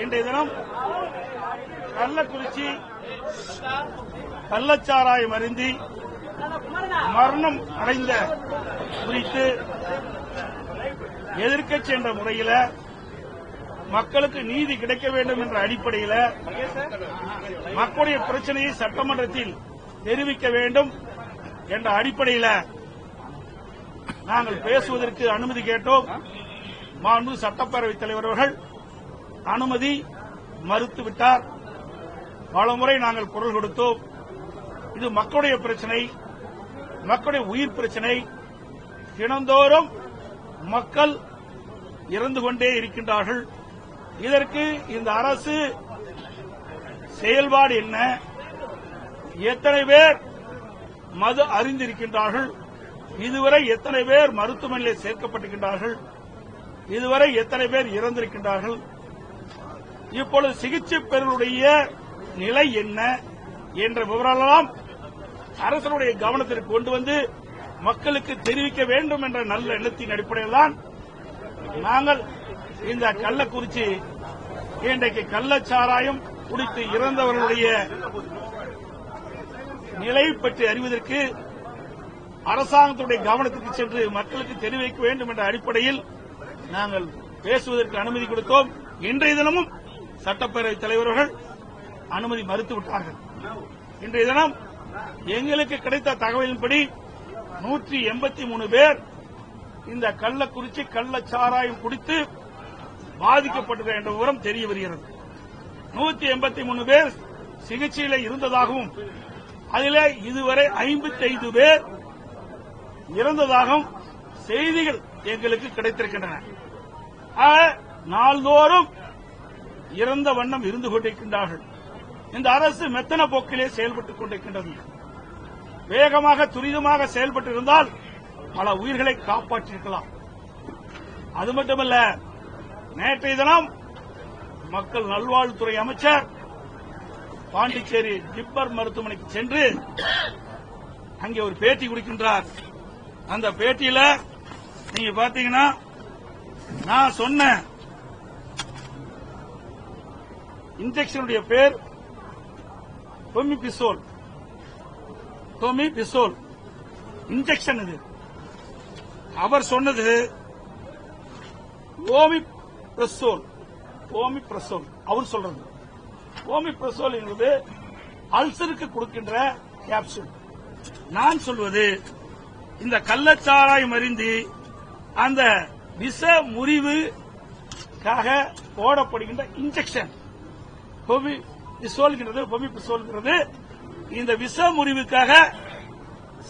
இன்றைய தினம் கள்ளக்குறிச்சி கள்ளச்சாராயம் அருந்தி மரணம் அடைந்த குறித்து எதிர்க்கட்சி என்ற முறையில் மக்களுக்கு நீதி கிடைக்க வேண்டும் என்ற அடிப்படையில் மக்களுடைய பிரச்சனையை சட்டமன்றத்தில் தெரிவிக்க வேண்டும் என்ற அடிப்படையில் நாங்கள் பேசுவதற்கு அனுமதி கேட்டோம். மாண்பு சட்டப்பேரவைத் தலைவர் அவர்கள் அனுமதி மறுத்துவிட்டார். பலமுறை நாங்கள் குரல் கொடுத்தோம். இது மக்களுடைய பிரச்சனை மக்களுடைய உயிர் பிரச்சனை. தினந்தோறும் மக்கள் இறந்து கொண்டே இருக்கின்றார்கள். இதற்கு இந்த அரசு செயல்பாடு என்ன? எத்தனை பேர் மது அறிந்திருக்கின்றார்கள் இதுவரை எத்தனை பேர் மருத்துவமனையில் சேர்க்கப்பட்டிருக்கின்றார்கள்? இதுவரை எத்தனை பேர் இறந்திருக்கின்றார்கள்? இப்பொழுது சிகிச்சை பெறுவருடைய நிலை என்ன என்ற விவரமெல்லாம் அரசனுடைய கவனத்திற்கு கொண்டு வந்து மக்களுக்கு தெரிவிக்க வேண்டும் என்ற நல்ல எண்ணத்தின் அடிப்படையில் தான் நாங்கள் இந்த கள்ளக்குறிச்சி இன்றைக்கு கள்ளச்சாராயம் குடித்து இறந்தவர்களுடைய நிலை பற்றி அறிவதற்கு அரசாங்கத்துடைய கவனத்துக்கு சென்று மக்களுக்கு தெரிவிக்க வேண்டும் என்ற அடிப்படையில் நாங்கள் பேசுவதற்கு அனுமதி கொடுத்தோம். இன்றைய தினமும் சட்டப்பேரவைத் தலைவர்கள் அனுமதி மறுத்துவிட்டார்கள் இன்றைய தினம் எங்களுக்கு கிடைத்த தகவலின்படி நூற்றி எண்பத்தி மூணு பேர் இந்த கள்ளக்குறிச்சி கள்ளச்சாராயம் குடித்து பாதிக்கப்பட்டது என்ற விவரம் தெரிய வருகிறது. நூத்தி எண்பத்தி மூணு பேர் சிகிச்சையில் இருந்ததாகவும் அதில் இதுவரை ஐம்பத்தி ஐந்து பேர் இறந்ததாகவும் செய்திகள் எங்களுக்கு கிடைத்திருக்கின்றன. நாள்தோறும் இறந்த வண்ணம் இருந்து கொண்டிருக்கின்றார்கள். இந்த அரசு மெத்தன போக்கிலே செயல்பட்டுக் கொண்டிருக்கின்றது. வேகமாக துரிதமாக செயல்பட்டு இருந்தால் பல உயிர்களை காப்பாற்றியிருக்கலாம் அது மட்டுமல்ல நேற்றைய தினம் மக்கள் நல்வாழ்வுத்துறை அமைச்சர் பாண்டிச்சேரி ஜிப்மர் மருத்துவமனைக்கு சென்று அங்கே ஒரு பேட்டி கொடுக்கின்றார். அந்த பேட்டியில நீங்க பாத்தீங்கன்னா நான் சொன்னேன் இன்ஜெக்ஷனுடைய பேர் டொமி பிசோல் டொமி பிசோல் இன்ஜெக்ஷன் இது. அவர் சொன்னது ஓமி பிரசோல் ஓமி பிரசோல் அவர் சொல்றது. ஓமி பிரசோல் என்பது அல்சருக்கு கொடுக்கின்ற கேப்சூல் நான் சொல்வது இந்த கள்ளச்சாராயம் அறிந்து அந்த விஷ முறிவுக்காக போடப்படுகின்ற இன்ஜெக்ஷன் பொமி பிசோல்கிறது பொமி பிசோல்கிறது இந்த விச முறிவுக்காக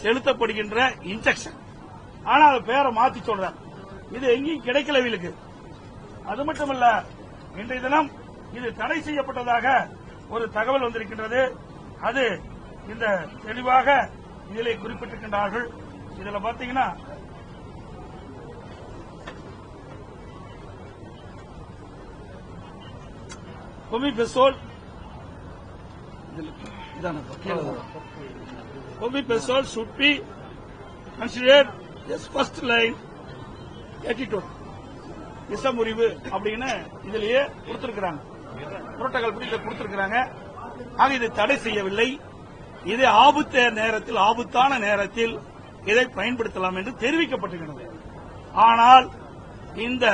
செலுத்தப்படுகின்ற இன்ஜெக்ஷன் ஆனா அது பேரை மாத்தி சொல்றார். இது எங்கேயும் கிடைக்கல இவளுக்கு. அது மட்டுமல்ல இன்றைய தினம் இது தடை செய்யப்பட்டதாக ஒரு தகவல் வந்திருக்கின்றது. அது இந்த தெளிவாக இதிலே குறிப்பிட்டிருக்கின்றார்கள். இதுல பாத்தீங்கன்னா ஒமிபெசோல் ஒமிபெசோல் should be considered as first line. Attitude விஷமுறிவு அப்படின்னு இதுலயே கொடுத்திருக்கிறாங்க. புரோட்டோகால் படி இதை கொடுத்திருக்கிறாங்க. ஆக இதை தடை செய்யவில்லை. இதை ஆபத்த நேரத்தில் ஆபத்தான நேரத்தில் இதை பயன்படுத்தலாம் என்று தெரிவிக்கப்பட்டிருக்கிறது. ஆனால் இந்த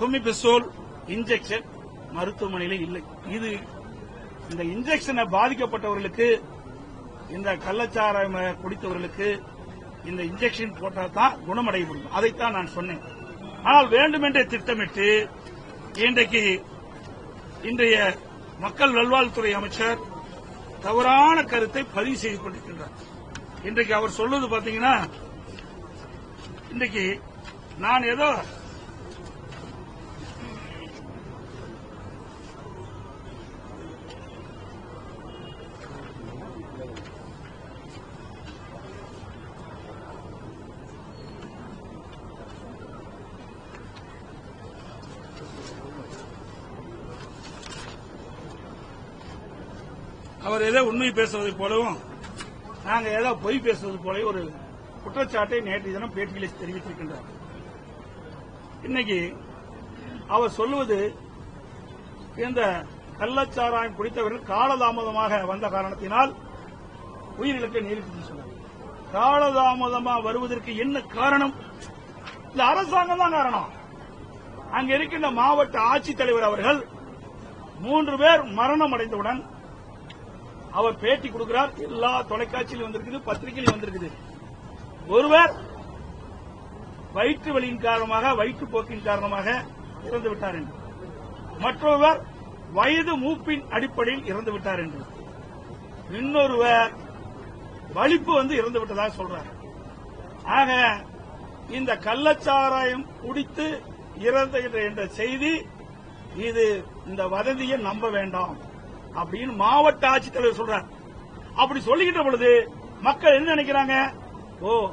குமிபிசோல் இன்ஜெக்ஷன் மருத்துவமனையில் இல்லை. இது இந்த இன்ஜெக்ஷனை பாதிக்கப்பட்டவர்களுக்கு இந்த கள்ளச்சாரம் குடித்தவர்களுக்கு இந்த இன்ஜெக்ஷன் போட்டால் தான் குணமடைய முடியும். அதைத்தான் நான் சொன்னேன். ஆனால் வேண்டுமென்றே திட்டமிட்டு இன்றைக்கு இன்றைய மக்கள் நல்வாழ்வுத்துறை அமைச்சர் தவறான கருத்தை பதிவு செய்து கொண்டிருக்கின்றார். இன்றைக்கு அவர் சொல்வது பாத்தீங்கன்னா இன்றைக்கு நான் ஏதோ அவர் ஏதோ உண்மை பேசுவதை போலவும் நாங்க ஏதோ பொய் பேசுவது போல ஒரு குற்றச்சாட்டை நேற்று தினம் பேட்டியில் தெரிவித்திருக்கின்றார். இன்னைக்கு அவர் சொல்லுவது இந்த கள்ளச்சாராயம் குடித்தவர்கள் காலதாமதமாக வந்த காரணத்தினால் உயிரிழக்க நேரிட்டு சொன்னார். காலதாமதமா வருவதற்கு என்ன காரணம்? இந்த அரசாங்கம் தான் காரணம். அங்க இருக்கின்ற மாவட்ட ஆட்சித்தலைவர் அவர்கள் மூன்று பேர் மரணம் அடைந்தவுடன் அவர் பேட்டி கொடுக்கிறார். எல்லா தொலைக்காட்சியிலும் வந்திருக்குது பத்திரிகையிலும் வந்திருக்குது. ஒருவர் வயிற்று வலியின் காரணமாக வயிற்றுப்போக்கின் காரணமாக இறந்து விட்டார் என்று. மற்றொருவர் வயது மூப்பின் அடிப்படையில் இறந்து விட்டார் என்று. இன்னொருவர் வலிப்பு வந்து இறந்து விட்டதாக சொல்றார். ஆக இந்த கள்ளச்சாராயம் குடித்து இறந்த என்ற செய்தி இது இந்த வதந்தியை நம்ப வேண்டாம். அப்படின்னு மாவட்ட ஆட்சித்தலைவர் சொல்றார். அப்படி சொல்லிக்கிட்ட பொழுது மக்கள் என்ன நினைக்கிறாங்க? ஓ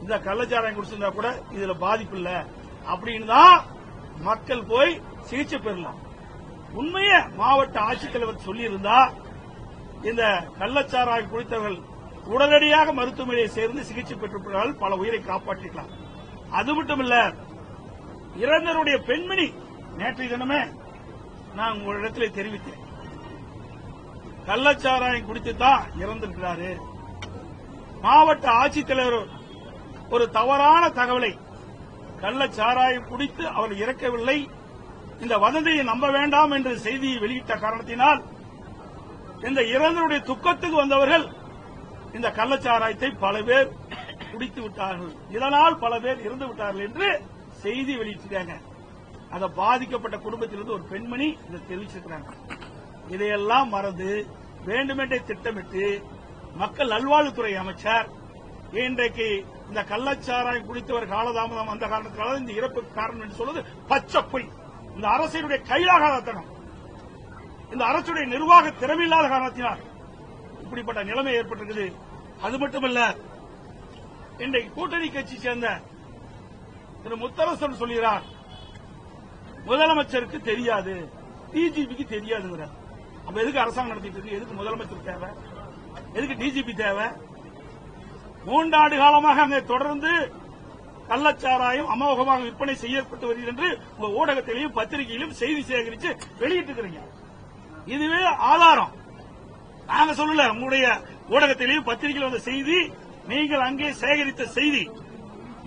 இந்த கள்ளச்சாராயம் குடிச்சிருந்தா கூட இதுல பாதிப்பு இல்ல. அப்படின்னு தான் மக்கள் போய் சிகிச்சை பெறலாம். உண்மையே மாவட்ட ஆட்சித்தலைவர் சொல்லியிருந்தா இந்த கள்ளச்சாராயம் குடித்தவர்கள் உடனடியாக மருத்துவமனையை சேர்ந்து சிகிச்சை பெற்றிருப்பார்கள் பல உயிரை காப்பாற்றிக்கலாம். அது மட்டுமல்ல இறந்தருடைய பெண்மணி நேற்றைய தினமே நான் உங்களிடத்தில் தெரிவித்தேன். கள்ளச்சாராயம் குடித்து தான் இறந்திருக்கிறாரு. மாவட்ட ஆட்சித்தலைவர் ஒரு தவறான தகவலை கள்ளச்சாராயம் குடித்து அவர் இறக்கவில்லை. இந்த வதந்தியை நம்ப வேண்டாம் என்று செய்தியை வெளியிட்ட காரணத்தினால் இந்த இறந்தருடைய துக்கத்துக்கு வந்தவர்கள் இந்த கள்ளச்சாராயத்தை பல பேர் குடித்து விட்டார்கள். இதனால் பல பேர் இறந்து விட்டார்கள் என்று செய்தி வெளியிட்டிருக்காங்க. அதை பாதிக்கப்பட்ட குடும்பத்திலிருந்து ஒரு பெண்மணி இதை தெரிவிச்சிருக்கிறாங்க. இதையெல்லாம் மறந்து வேண்டுமென்றே திட்டமிட்டு மக்கள் நல்வாழ்வுத்துறை அமைச்சர். இன்றைக்கு இந்த கள்ளச்சாராயம் குடித்தவர் காலதாமதம் அந்த காரணத்தினால இந்த இறப்பு காரணம் என்று சொல்வது பச்சை பொய் இந்த அரசினுடைய கைலாகாதத்தனம் இந்த அரசுடைய நிர்வாக திறமையில்லாத காரணத்தினால் இப்படிப்பட்ட நிலைமை ஏற்பட்டிருக்குது. அது மட்டுமல்ல இன்றைக்கு கூட்டணி கட்சி சேர்ந்த திரு முத்தரசன் சொல்கிறார் முதலமைச்சருக்கு தெரியாது டிஜிபிக்கு தெரியாதுங்கிறார். அப்ப எதுக்கு அரசாங்கம் நடத்திட்டு இருக்கு? எதுக்கு முதலமைச்சர் தேவை? எதுக்கு டிஜிபி தேவை? மூன்றாண்டு காலமாக அங்கே தொடர்ந்து கள்ளச்சாராயம் அமோகமாக விற்பனை செய்யப்பட்டு வருகிறது என்று உங்க ஊடகத்திலையும் பத்திரிகையிலும் செய்தி சேகரித்து வெளியிட்டிருக்கிறீங்க இதுவே ஆதாரம். நாங்க சொல்லல உங்களுடைய ஊடகத்திலையும் பத்திரிகையில் வந்த செய்தி நீங்கள் அங்கே சேகரித்த செய்தி.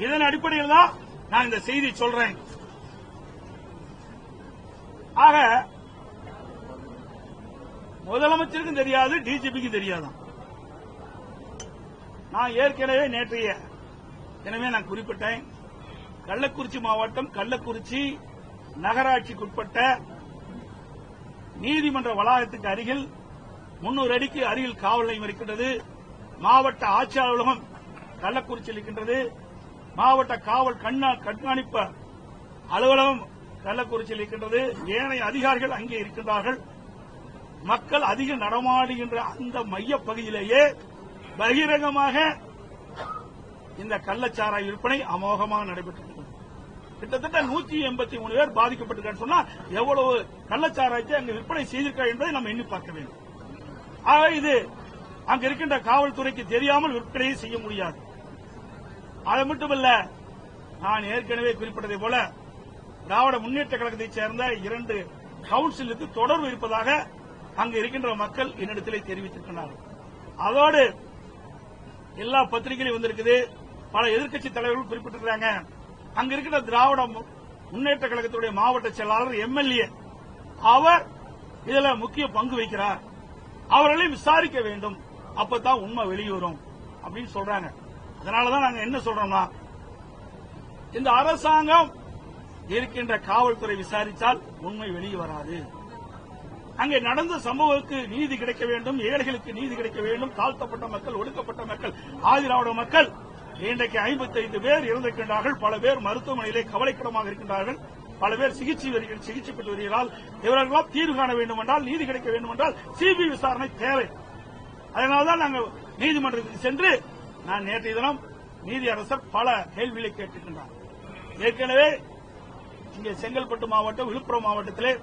இதன் அடிப்படையில் தான் நான் இந்த செய்தி சொல்றேன். ஆக முதலமைச்சருக்கும் தெரியாது டிஜிபிக்கும் தெரியாதான். நான் ஏற்கனவே நேற்றைய எனவே நான் குறிப்பிட்டேன் கள்ளக்குறிச்சி மாவட்டம் கள்ளக்குறிச்சி நகராட்சிக்குட்பட்ட நீதிமன்ற வளாகத்துக்கு அருகில் முன்னூறு அடிக்கு அருகில் காவல் நிலையம் இருக்கின்றது மாவட்ட ஆட்சியாளர் அலுவலகம் கள்ளக்குறிச்சியில் இருக்கின்றது மாவட்ட காவல் கண்ணா- கண்காணிப்பு அலுவலகம் கள்ளக்குறிச்சியில் இருக்கின்றது ஏனைய அதிகாரிகள் அங்கே இருக்கின்றார்கள். மக்கள் அதிக நடமாடுகின்ற அந்த மையப்பகுதியிலேயே பகிரங்கமாக இந்த கள்ளச்சாராய விற்பனை அமோகமாக நடைபெற்றது கிட்டத்தட்ட நூத்தி எண்பத்தி மூணு பேர் பாதிக்கப்பட்டிருக்கான்னு சொன்னா எவ்வளவு கள்ளச்சாராயத்தை அங்கு விற்பனை செய்திருக்கிறார் என்பதை நம்ம எண்ணி பார்க்க வேண்டும். ஆக இது அங்க இருக்கின்ற காவல்துறைக்கு தெரியாமல் விற்பனையை செய்ய முடியாது. அது மட்டுமல்ல நான் ஏற்கனவே குறிப்பிட்டதை போல திராவிட முன்னேற்ற கழகத்தைச் சேர்ந்த இரண்டு கவுன்சிலுக்கு தொடர்பு இருப்பதாக அங்கு இருக்கின்ற மக்கள் என்னிடத்திலே தெரிவித்திருக்கிறார்கள். அதோடு எல்லா பத்திரிகையிலும் வந்திருக்குது. பல எதிர்க்கட்சி தலைவர்கள் குறிப்பிட்டிருக்கிறாங்க. அங்க இருக்கிற திராவிட மு- முன்னேற்ற கழகத்துடைய மாவட்ட செயலாளர் எம்எல்ஏ அவர் இதுல முக்கிய பங்கு வகிக்கிறார். அவர்களை விசாரிக்க வேண்டும். அப்பதான் உண்மை வெளிவரும் அப்படின்னு சொல்றாங்க. அதனாலதான் நாங்க என்ன சொல்றோம்னா இந்த அரசாங்கம் இருக்கின்ற காவல்துறை விசாரித்தால் உண்மை வெளியே வராது அங்கே நடந்த சம்பவத்துக்கு நீதி கிடைக்க வேண்டும் ஏழைகளுக்கு நீதி கிடைக்க வேண்டும் தாழ்த்தப்பட்ட மக்கள் ஒடுக்கப்பட்ட மக்கள் ஆதிராவிட மக்கள். இன்றைக்கு 55 பேர் இறந்திருக்கின்றார்கள். பல பேர் மருத்துவமனையிலே கவலைக்கிடமாக இருக்கின்றார்கள். பல பேர் சிகிச்சை வருகிற- சிகிச்சை பெற்று வருகிறார்கள். இவர்களெல்லாம் தீர்வு காண வேண்டும் என்றால் நீதி கிடைக்க வேண்டும் என்றால் சிபிஐ விசாரணை தேவை. அதனால்தான் நாங்கள் நீதிமன்றத்துக்கு சென்று நான் நேற்றைய தினம் நீதி அரசர் பல கேள்விகளை கேட்டிருக்கின்றார். ஏற்கனவே இங்கே செங்கல்பட்டு மாவட்டம் விழுப்புரம் மாவட்டத்திலே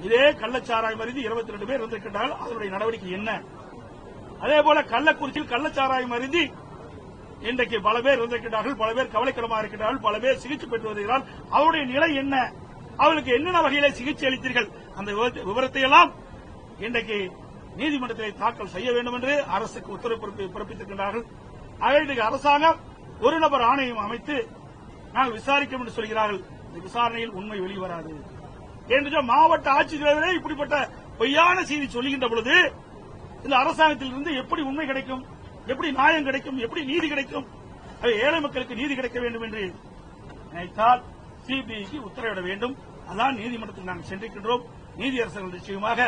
இதே கள்ளச்சாராயம் அறிந்து இருபத்தி ரெண்டு பேர் இருந்திருக்கின்றால் அதனுடைய நடவடிக்கை என்ன? அதே போல கள்ளக்குறிச்சியில் கள்ளச்சாராயம் அருந்தி இன்றைக்கு பல பேர் இருந்திருக்கிறார்கள் பல பேர் கவலைக்கிடமாக இருக்கிறார்கள் பல பேர் சிகிச்சை பெற்று வருகிறார்கள். அவருடைய நிலை என்ன? அவர்களுக்கு என்னென்ன வகையில சிகிச்சை அளித்தீர்கள்? அந்த விவர- விவரத்தை எல்லாம் இன்றைக்கு நீதிமன்றத்தில் தாக்கல் செய்ய வேண்டும் என்று அரசுக்கு உத்தரவு பிறப்பி- பிறப்பித்திருக்கின்றார்கள் ஆகவே அரசாங்கம் ஒரு நபர் ஆணையம் அமைத்து நாங்கள் விசாரிக்கும் என்று சொல்கிறார்கள். இந்த விசாரணையில் உண்மை வெளிவராது. என்று மாவட்ட ஆட்சித்தலைவரே இப்படிப்பட்ட பொய்யான செய்தி சொல்லுகின்ற பொழுது இந்த அரசாங்கத்திலிருந்து எப்படி உண்மை கிடைக்கும் எப்படி நியாயம் கிடைக்கும் எப்படி நீதி கிடைக்கும் அது ஏழை மக்களுக்கு நீதி கிடைக்க வேண்டும் என்று நினைத்தால் சிபிஐக்கு உத்தரவிட வேண்டும். அதான் நீதிமன்றத்தில் நாங்கள் சென்றிருக்கின்றோம். நீதியரசர்கள் நிச்சயமாக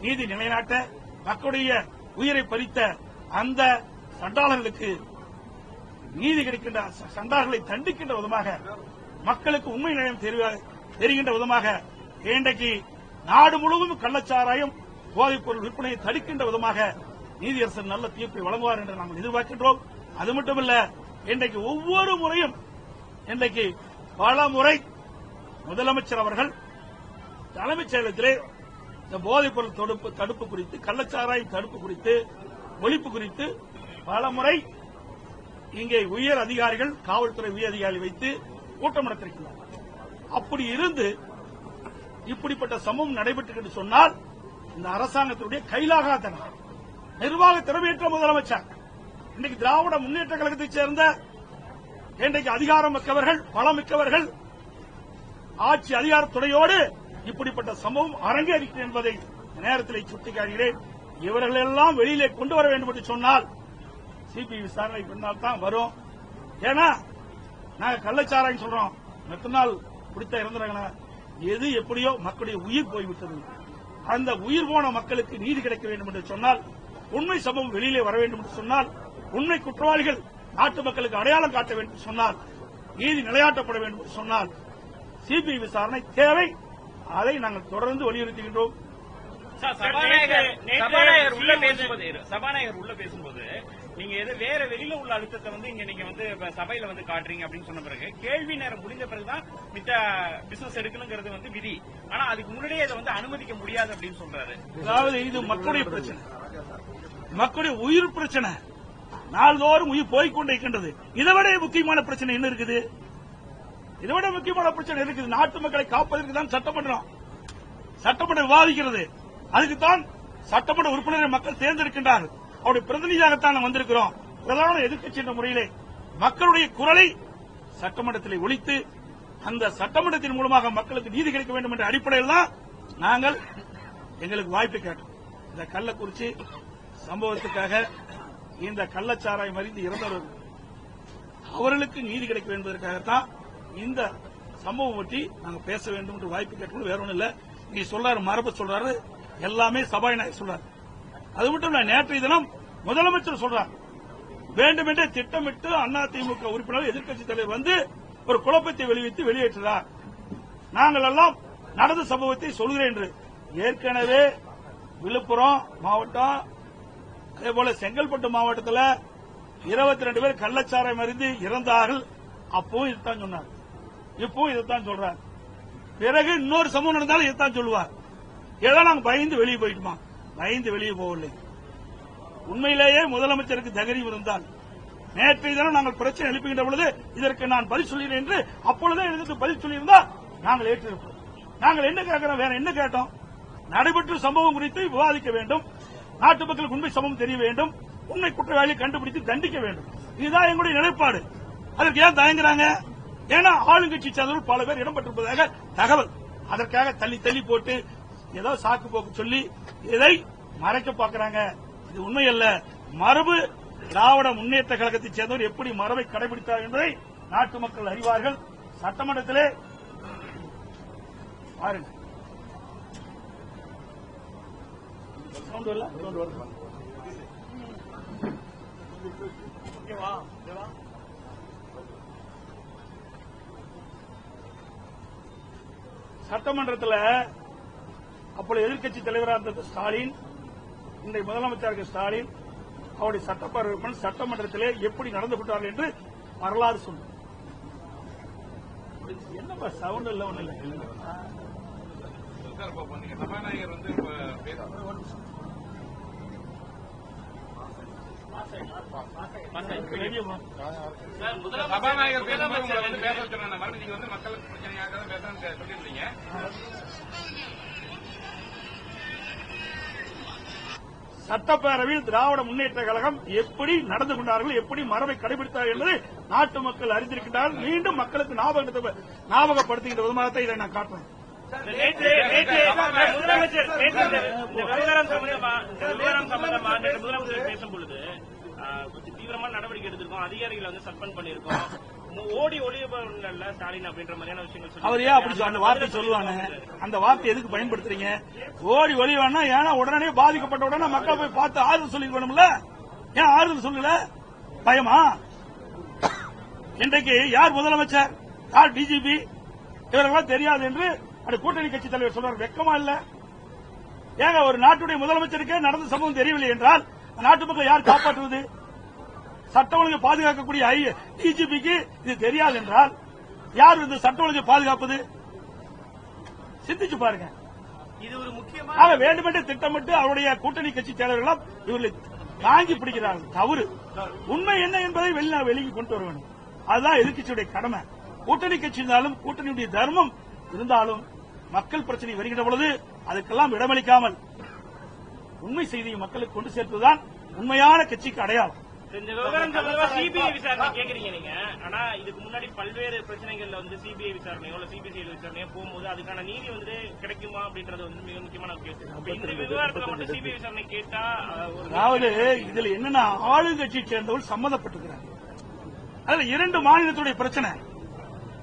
நீதி நிலைநாட்ட மக்களுடைய உயிரை பறித்த அந்த சண்டாளர்களுக்கு நீதி கிடைக்கின்ற சண்டாளர்களை தண்டிக்கின்ற விதமாக மக்களுக்கு உண்மை நிலையம் தெரிகின்ற விதமாக இன்றைக்கு நாடு முழுவதும் கள்ளச்சாராயம் போதைப் பொருள் விற்பனையை தடுக்கின்ற விதமாக நீதியரசர் நல்ல தீர்ப்பை வழங்குவார் என்று நாங்கள் எதிர்பார்க்கின்றோம். அது மட்டுமல்ல இன்றைக்கு ஒவ்வொரு முறையும் இன்றைக்கு பல முறை முதலமைச்சர் அவர்கள் தலைமைச் செயலகத்திலே இந்த போதைப் பொருள் தடுப்பு தடுப்பு குறித்து கள்ளச்சாராயம் தடுப்பு குறித்து ஒழிப்பு குறித்து பல முறை இங்கே உயர் அதிகாரிகள் காவல்துறை உயர் அதிகாரி வைத்து கூட்டம் நடத்திருக்கிறார் அப்படி இருந்து இப்படிப்பட்ட சம்பவம் நடைபெற்று சொன்னால் இந்த அரசாங்கத்தினுடைய கைலாகாத்தனம் நிர்வாக திறமையற்ற முதலமைச்சர் இன்னைக்கு திராவிட முன்னேற்ற கழகத்தைச் சேர்ந்த இன்றைக்கு அதிகாரம் மிக்கவர்கள் பலம் மிக்கவர்கள் ஆட்சி அதிகாரத்துறையோடு இப்படிப்பட்ட சம்பவம் அரங்கேறிக்கிறது என்பதை நேரத்தில் சுட்டிக்காட்டுகிறேன். இவர்கள் எல்லாம் வெளியிலே கொண்டு வர வேண்டும் என்று சொன்னால் சிபிஐ விசாரணை பின்னால் தான் வரும். ஏன்னா நாங்க கள்ளச்சாராயம் சொல்றோம். மெத்த நாள் குடித்த இறந்துறாங்க எது எப்படியோ மக்களுடைய உயிர் போய்விட்டது. அந்த உயிர் போன மக்களுக்கு நீதி கிடைக்க வேண்டும் என்று சொன்னால் உண்மை சம்பவம் வெளியிலே வர வேண்டும் என்று சொன்னால் உண்மை குற்றவாளிகள் நாட்டு மக்களுக்கு அடையாளம் காட்ட வேண்டும் என்று சொன்னால் நீதி நிலையாட்டப்பட வேண்டும் என்று சொன்னால் சிபிஐ விசாரணை தேவை. அதை நாங்கள் தொடர்ந்து வலியுறுத்துகின்றோம். சபாநாயகர் உள்ள பேசும்போது நீங்க எது வேற வெளியில உள்ள அழுத்தத்தை வந்து இங்க நீங்க வந்து சபையில வந்து காட்டுறீங்க அப்படின்னு சொன்ன பிறகு கேள்வி நேரம் முடிஞ்ச பிறகுதான் மித்த பிசினஸ் எடுக்கணுங்கிறது வந்து விதி. ஆனா அதுக்கு முன்னாடியே இதை வந்து அனுமதிக்க முடியாது அப்படின்னு சொல்றாரு. அதாவது இது மக்களுடைய பிரச்சனை. மக்களுடைய உயிர் பிரச்சனை. நாள்தோறும் உயிர் போய்க்கொண்டே இருக்கின்றது இதை விட முக்கியமான பிரச்சனை என்ன இருக்குது? இதை விட முக்கியமான பிரச்சனை இருக்குது. நாட்டு மக்களை காப்பதற்கு தான் சட்டமன்றம். சட்டமன்றம் விவாதிக்கிறது. அதுக்கு தான் சட்டமன்ற உறுப்பினரை மக்கள் தேர்ந்தெடுக்கின்றார்கள். அவருடைய பிரதிநிதியாகத்தான் நாம் வந்திருக்கிறோம். பிரதான எதிர்க்கட்சி என்ற முறையிலே மக்களுடைய குரலை சட்டமன்றத்தில் ஒழித்து அந்த சட்டமன்றத்தின் மூலமாக மக்களுக்கு நீதி கிடைக்க வேண்டும் என்ற அடிப்படையில் தான் நாங்கள் எங்களுக்கு வாய்ப்பு கேட்டோம். இந்த கள்ளக்குறிச்சி சம்பவத்துக்காக இந்த கள்ளச்சாராயம் அறிந்து இறந்தவர்கள் அவர்களுக்கு நீதி கிடைக்க வேண்டும் என்பதற்காகத்தான் இந்த சம்பவம் பற்றி நாங்க பேச வேண்டும் என்று வாய்ப்பு கேட்கணும் வேற ஒன்றும் இல்ல. நீ சொல்றாரு மரபு சொல்றாரு எல்லாமே சபாநாயகர் சொல்றாரு. அது மட்டும் இல்ல நேற்றைய தினம் முதலமைச்சர் சொல்றார். வேண்டுமென்றே திட்டமிட்டு அதிமுக உறுப்பினர் எதிர்க்கட்சி தலைவர் வந்து ஒரு குழப்பத்தை வெளியிட்டு வெளியேற்றுறார் நாங்கள் எல்லாம் நடந்த சம்பவத்தை சொல்கிறேன் என்று. ஏற்கனவே விழுப்புரம் மாவட்டம் அதே போல செங்கல்பட்டு மாவட்டத்தில் இருபத்தி ரெண்டு பேர் கள்ளச்சாரை அறிந்து இறந்தார்கள். அப்பவும் இதுதான் சொன்னார். இப்பவும் இதைத்தான் சொல்றார். பிறகு இன்னொரு சம்பவம் நடந்தாலும் இதைத்தான் சொல்லுவார். ஏதோ நாங்கள் பயந்து வெளியே போயிட்டுமா? பயந்து வெளியே போகவில்லை. உண்மையிலேயே முதலமைச்சருக்கு தைரியம் இருந்தால் நேற்றைய தினம் நாங்கள் பிரச்சனை எழுப்புகின்ற பொழுது இதற்கு நான் பதில் சொல்கிறேன் என்று அப்பொழுதே இதற்கு பதில் சொல்லியிருந்தா நாங்கள் ஏற்றிருப்போம். நாங்கள் என்ன கேட்கிறோம்? வேற என்ன கேட்டோம்? நடைபெற்ற சம்பவம் குறித்து விவாதிக்க வேண்டும். நாட்டு மக்களுக்கு உண்மை சம்பவம் தெரிய வேண்டும். உண்மை குற்றவாளியை கண்டுபிடித்து தண்டிக்க வேண்டும். இதுதான் எங்களுடைய நிலைப்பாடு. அதற்கு ஏன் தயங்குறாங்க? ஏன்னா ஆளுங்கட்சி சேர்ந்தவர்கள் பல பேர் இடம்பெற்றிருப்பதாக தகவல். அதற்காக தள்ளி தள்ளி போட்டு ஏதோ சாக்கு போக்கு சொல்லி இதை மறைக்க பார்க்கறாங்க. இது உண்மையல்ல. மரபு திராவிட முன்னேற்ற கழகத்தைச் சேர்ந்தவர் எப்படி மரபை கடைபிடித்தார் என்பதை நாட்டு மக்கள் அறிவார்கள். சட்டமன்றத்திலே பாருங்க. சட்டமன்றத்தில் அப்பொழுது எதிர்க்கட்சி தலைவராக இருந்த ஸ்டாலின். இன்றைய முதலமைச்சர் ஸ்டாலின் அவருடைய சட்டப்பேரவை சட்டமன்றத்திலே எப்படி நடந்து கொண்டார்கள் என்று வரலாறு சொன்னார் என்னப்பா சவுண்ட் இல்ல. ஒண்ணு இல்ல சபாநாயகர் வந்து சபாநாயகர் பேசும்போது உங்களை வந்து பேச நீங்க வந்து மக்களுக்கு பிரச்சனையாக தான் பேசணும்னு சொல்லியிருந்தீங்க. சட்டப்பேரவையில் திராவிட முன்னேற்ற கழகம் எப்படி நடந்து கொண்டார்கள் எப்படி மரபை கடைபிடித்தார்கள் என்பதை நாட்டு மக்கள் அறிந்திருக்கின்றார்கள். மீண்டும் மக்களுக்கு ஞாபகப்படுத்துகின்ற விதமாக இதை நான் காட்டுறேன். முதலமைச்சர் நேற்று கொஞ்சம் தீவிரமான நடவடிக்கை எடுத்திருக்கோம். அதிகாரிகளை வந்து சஸ்பெண்ட் பண்ணிருக்கோம் ஓடி ஒளியல்ல ஸ்டாலின் அப்படின்ற மாதிரியான விஷயங்கள் அவர் ஏன் அப்படி அந்த வார்த்தை சொல்லுவாங்க அந்த வார்த்தை எதுக்கு பயன்படுத்துறீங்க? ஓடி ஒளியவானா ஏன்னா உடனே பாதிக்கப்பட்ட உடனே மக்கள் போய் பார்த்து ஆறுதல் சொல்லிக்கணும்ல ஏன் ஆறுதல் சொல்லல? பயமா? இன்றைக்கு யார் முதலமைச்சர்? யார் டிஜிபி? இவர்களெல்லாம் தெரியாது என்று அந்த கூட்டணி கட்சி தலைவர் சொல்றாரு. வெக்கமா இல்ல. ஏங்க ஒரு நாட்டுடைய முதலமைச்சருக்கே நடந்த சம்பவம் தெரியவில்லை என்றால் நாட்டு மக்கள் யார் காப்பாற்றுவது? சட்ட ஒழுங்கை பாதுகாக்கக்கூடிய டிஜிபிக்கு இது தெரியாது என்றால் யார் இந்த சட்ட ஒழுங்கை பாதுகாப்பது? சிந்திச்சு பாருங்க. இது ஒரு முக்கியமான ஆக வேண்டுமென்றே திட்டமிட்டு அவருடைய கூட்டணி கட்சி தலைவர்களாம் இவர்களை தாங்கி பிடிக்கிறார்கள். தவறு. உண்மை என்ன என்பதை வெளியே வெளியே கொண்டு வர வேண்டும். அதுதான் எதிர்க்கட்சியுடைய கடமை. கூட்டணி கட்சி இருந்தாலும் கூட்டணியுடைய தர்மம் இருந்தாலும் மக்கள் பிரச்சனை வருகின்ற பொழுது அதுக்கெல்லாம் இடமளிக்காமல் உண்மை செய்தியை மக்களுக்கு கொண்டு சேர்ப்பதுதான் உண்மையான கட்சிக்கு அடையாளம். இந்த விவகாரம் சம்பந்தமா சிபிஐ விசாரணை கேக்குறீங்க நீங்க. ஆனா இதுக்கு முன்னாடி பல்வேறு பிரச்சனைகள்ல வந்து சிபிஐ விசாரணையோ இல்ல சிபிசிஐ விசாரணையோ போகும்போது அதுக்கான நீதி வந்து கிடைக்குமா அப்படின்றது வந்து மிக முக்கியமான கேள்வி இந்த விவகாரத்துல மட்டும் சிபிஐ விசாரணை கேட்டா அதாவது இதுல என்னன்னா ஆளுங்கட்சியை சேர்ந்தவர்கள் சம்மந்தப்பட்டிருக்கிறார் அதுல இரண்டு மாநிலத்துடைய பிரச்சனை.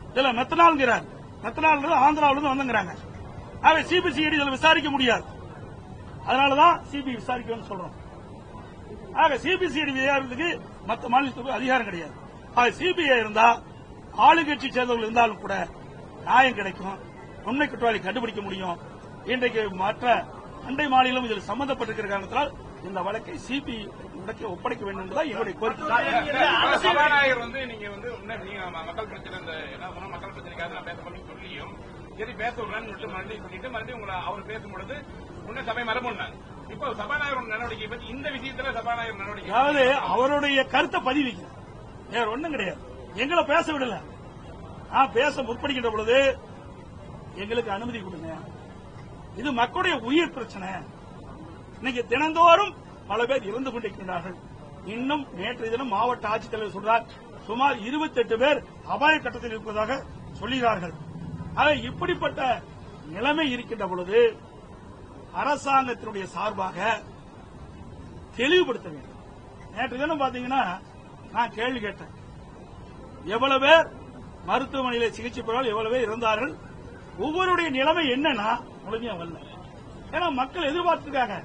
இதுல மெத்தனால்ங்கிறார். மெத்தனால் ஆந்திராவில இருந்து வந்துங்கிறாங்க ஆக சிபிசிஐடி இதுல விசாரிக்க முடியாது. அதனாலதான் சிபிஐ விசாரிக்கணும்னு சொல்றோம். ஆக சிபிசிஐடி விசாரிக்கிறதுக்கு மற்ற மாநிலத்துக்கு அதிகாரம் கிடையாது. ஆக சிபிஐ இருந்தா ஆளுங்கட்சி சேர்ந்தவர்கள் இருந்தாலும் கூட நியாயம் கிடைக்கும். உண்மை குற்றவாளி கண்டுபிடிக்க முடியும். இன்றைக்கு மற்ற அண்டை மாநிலம் இதில் சம்பந்தப்பட்டிருக்கிற காரணத்தால் இந்த வழக்கை சிபிஐ வழக்கை ஒப்படைக்க வேண்டும் என்பதுதான் எங்களுடைய கோரிக்கை. சபாநாயகர் வந்து நீங்க வந்து மக்கள் பிரச்சனை மக்கள் பிரச்சனைக்காக நான் பேச பண்ணி சொல்லியும் சரி பேச விடுறேன்னு சொல்லிட்டு மறுபடியும் சொல்லிட்டு மறுபடியும் உங்களை அவர் பேசும்பொழுது முன்னே சபை மரபுன்னாங்க இப்போ சபாநாயகர் நடவடிக்கை பத்தி இந்த விஷயத்துல சபாநாயகர் நடவடிக்கை அதாவது அவருடைய கருத்தை பதிவிக்க வேற ஒண்ணும் கிடையாது. எங்களை பேச விடல. நான் பேச முற்படுகின்ற பொழுது எங்களுக்கு அனுமதி கொடுங்க. இது மக்களுடைய உயிர் பிரச்சனை. இன்னைக்கு தினந்தோறும் பல பேர் இறந்து கொண்டிருக்கின்றார்கள். இன்னும் நேற்றைய தினம் மாவட்ட ஆட்சித்தலைவர் சொல்றார் சுமார் 28 பேர் அபாய கட்டத்தில் இருப்பதாக சொல்கிறார்கள். ஆக இப்படிப்பட்ட நிலைமை இருக்கின்ற பொழுது அரசாங்கத்தினுடைய சார்பாக தெளிவுபடுத்த வேண்டும். நேற்று தினம் பாத்தீங்கன்னா நான் கேள்வி கேட்டேன். எவ்வளவு பேர் மருத்துவமனையில சிகிச்சை பெறால் எவ்வளவு பேர் இருந்தார்கள் ஒவ்வொருடைய நிலைமை என்னன்னா முழுமையா வரல. ஏன்னா மக்கள் எதிர்பார்த்திருக்காங்க.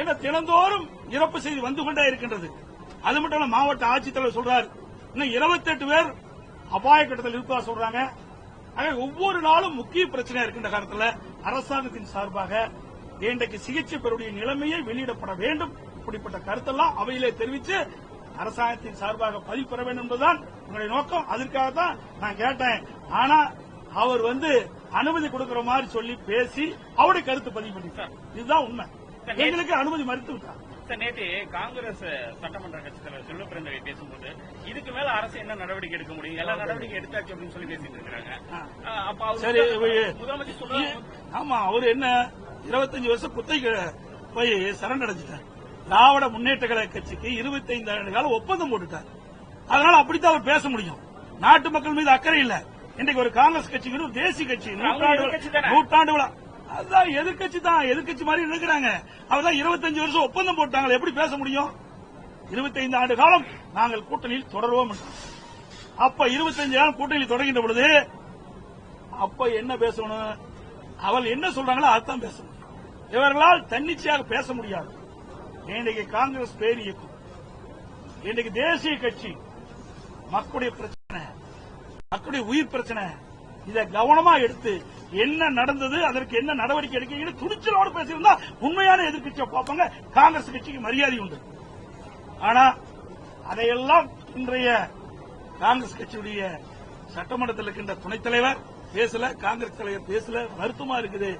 ஏன்னா தினந்தோறும் இறப்பு செய்தி வந்து கொண்டே இருக்கின்றது. அது மட்டும் இல்ல மாவட்ட ஆட்சித்தலைவர் சொல்றாரு. இன்னும் 28 பேர் அபாய கட்டத்தில் இருப்பதா சொல்றாங்க. ஆனால் ஒவ்வொரு நாளும் முக்கிய பிரச்சனை இருக்கின்ற காலத்தில். அரசாங்கத்தின் சார்பாக இன்றைக்கு சிகிச்சை பெறக்கூடிய நிலைமையை வெளியிடப்பட வேண்டும். இப்படிப்பட்ட கருத்தெல்லாம் அவையிலே தெரிவித்து அரசாங்கத்தின் சார்பாக பதிவு பெற வேண்டும் என்பதுதான் உங்களுடைய நோக்கம். அதற்காக தான் நான் கேட்டேன். ஆனா அவர் வந்து அனுமதி கொடுக்கிற மாதிரி சொல்லி பேசி அவருடைய கருத்து பதிவு பண்ணிட்டார். இதுதான் உண்மை. எங்களுக்கு அனுமதி மறுத்து விட்டார். சார் நேற்று காங்கிரஸ் சட்டமன்ற கட்சித் தலைவர் பேசும்போது இதுக்கு மேல அரசு என்ன நடவடிக்கை எடுக்க முடியும்? எல்லா நடவடிக்கை எடுத்தாச்சு அப்படின்னு சொல்லி பேசிட்டு இருக்காங்க. அப்ப அவர் சரி, இவ- முதலமைச்சர் சொல்றாரு. ஆமா அவர் என்ன இருபத்தஞ்சு வருஷம் குத்தகை போய் சரண் அடைஞ்சிட்டார் திராவிட முன்னேற்ற கழக கட்சிக்கு 25 ஆண்டு காலம் ஒப்பந்தம் போட்டுட்டார். அதனால அப்படித்தான் அவர் பேச முடியும். நாட்டு மக்கள் மீது அக்கறை இல்ல. இன்றைக்கு ஒரு காங்கிரஸ் கட்சிக்கு ஒரு தேசிய கட்சி நூற்றாண்டு? நூற்றாண்டு விழா. அதுதான் எதிர்க்கட்சி தான். எதிர்க்கட்சி மாதிரி இருக்கிறாங்க. அவர்தான் 25 வருஷம் ஒப்பந்தம் போட்டாங்க எப்படி பேச முடியும்? 25 ஆண்டு காலம் நாங்கள் கூட்டணியில் தொடருவோம் அப்ப 25 காலம் கூட்டணியில் தொடங்கின்ற பொழுது அப்ப என்ன பேசணும்? அவள் என்ன சொல்றாங்களோ அதுதான் பேசணும். இவர்களால் தன்னிச்சையாக பேச முடியாது. இன்றைக்கு காங்கிரஸ் பேர் இயக்கம். இன்றைக்கு தேசிய கட்சி மக்களுடைய பிரச்சனை மக்களுடைய உயிர் பிரச்சனை இதை கவனமா எடுத்து என்ன நடந்தது அதற்கு என்ன நடவடிக்கை எடுக்க துணிச்சலோடு பேசியிருந்தா உண்மையான எதிர்க்கட்சியை பார்ப்பாங்க காங்கிரஸ் கட்சிக்கு மரியாதை உண்டு. ஆனா அதையெல்லாம் இன்றைய காங்கிரஸ் கட்சியுடைய சட்டமன்றத்தில் இருக்கின்ற துணைத் தலைவர் பேசல காங்கிரஸ் தலைவர் பேசல வருத்தமா இருக்குது.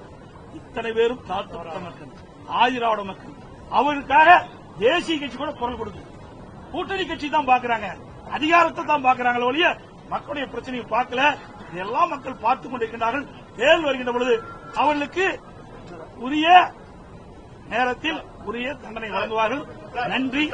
இத்தனை பேரும் தாழ்த்தப்பட்ட மக்கள் ஆதிராவிட மக்கள். அவருக்காக தேசிய கட்சி கூட குரல் கொடுக்குது. கூட்டணி கட்சி தான் பாக்குறாங்க அதிகாரத்தை தான் பாக்குறாங்களே ஒழிய மக்களுடைய பிரச்சனையை பார்க்கல. எல்லா மக்கள் பார்த்துக் கொண்டிருக்கின்றார்கள். தேர்தல் வருகின்ற பொழுது அவர்களுக்கு உரிய நேரத்தில் உரிய தண்டனை வழங்குவார்கள். நன்றி.